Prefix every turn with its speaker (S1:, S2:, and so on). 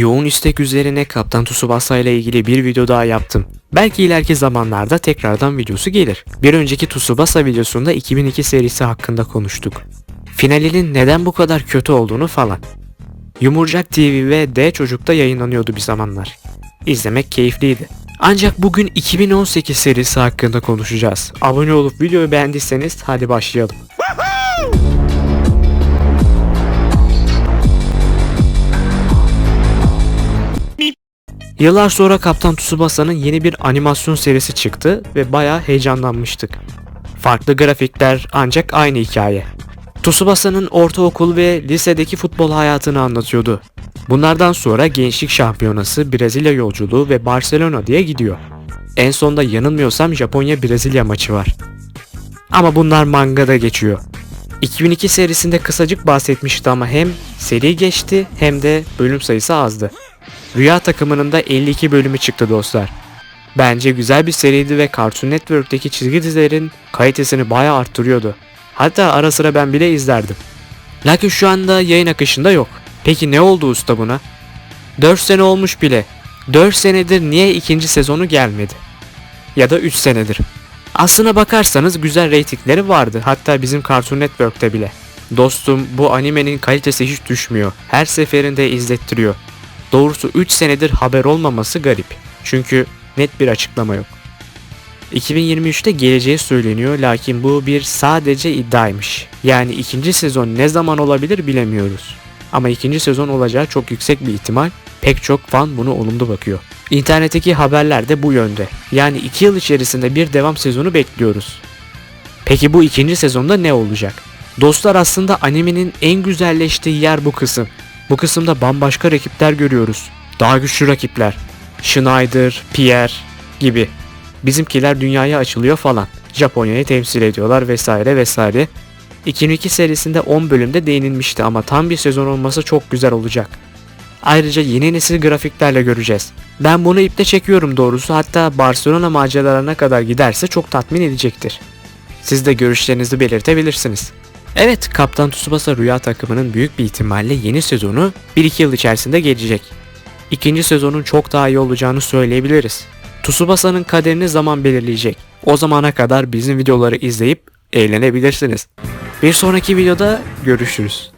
S1: Yoğun istek üzerine Kaptan Tsubasa ile ilgili bir video daha yaptım. Belki ileriki zamanlarda tekrardan videosu gelir. Bir önceki Tsubasa videosunda 2002 serisi hakkında konuştuk. Finalinin neden bu kadar kötü olduğunu falan. Yumurcak TV ve D Çocuk'ta yayınlanıyordu bir zamanlar. İzlemek keyifliydi. Ancak bugün 2018 serisi hakkında konuşacağız. Abone olup videoyu beğendiyseniz hadi başlayalım. Yıllar sonra Kaptan Tsubasa'nın yeni bir animasyon serisi çıktı ve bayağı heyecanlanmıştık. Farklı grafikler ancak aynı hikaye. Tsubasa'nın ortaokul ve lisedeki futbol hayatını anlatıyordu. Bunlardan sonra Gençlik Şampiyonası, Brezilya yolculuğu ve Barcelona diye gidiyor. En sonda yanılmıyorsam Japonya-Brezilya maçı var. Ama bunlar mangada geçiyor. 2002 serisinde kısacık bahsetmişti ama hem seri geçti hem de bölüm sayısı azdı. Rüya takımının da 52 bölümü çıktı dostlar. Bence güzel bir seriydi ve Cartoon Network'teki çizgi dizilerin kalitesini bayağı arttırıyordu. Hatta ara sıra ben bile izlerdim. Lakin şu anda yayın akışında yok. Peki ne oldu usta buna? 4 sene olmuş bile. 4 senedir niye ikinci sezonu gelmedi? Ya da 3 senedir. Aslına bakarsanız güzel reytingleri vardı. Hatta bizim Cartoon Network'te bile. Dostum bu animenin kalitesi hiç düşmüyor. Her seferinde izlettiriyor. Doğrusu 3 senedir haber olmaması garip. Çünkü net bir açıklama yok. 2023'te geleceği söyleniyor lakin bu bir sadece iddiaymış. Yani ikinci sezon ne zaman olabilir bilemiyoruz. Ama ikinci sezon olacağı çok yüksek bir ihtimal. Pek çok fan bunu olumlu bakıyor. İnternetteki haberler de bu yönde. Yani 2 yıl içerisinde bir devam sezonu bekliyoruz. Peki bu ikinci sezonda ne olacak? Dostlar aslında animenin en güzelleştiği yer bu kısım. Bu kısımda bambaşka rakipler görüyoruz. Daha güçlü rakipler. Schneider, Pierre gibi. Bizimkiler dünyaya açılıyor falan. Japonya'yı temsil ediyorlar vesaire vesaire. 2002 serisinde 10 bölümde değinilmişti ama tam bir sezon olması çok güzel olacak. Ayrıca yeni nesil grafiklerle göreceğiz. Ben bunu iple çekiyorum doğrusu hatta Barcelona maceralarına kadar giderse çok tatmin edecektir. Siz de görüşlerinizi belirtebilirsiniz. Evet, Kaptan Tsubasa Rüya takımının büyük bir ihtimalle yeni sezonu 1-2 yıl içerisinde gelecek. İkinci sezonun çok daha iyi olacağını söyleyebiliriz. Tsubasa'nın kaderini zaman belirleyecek. O zamana kadar bizim videoları izleyip eğlenebilirsiniz. Bir sonraki videoda görüşürüz.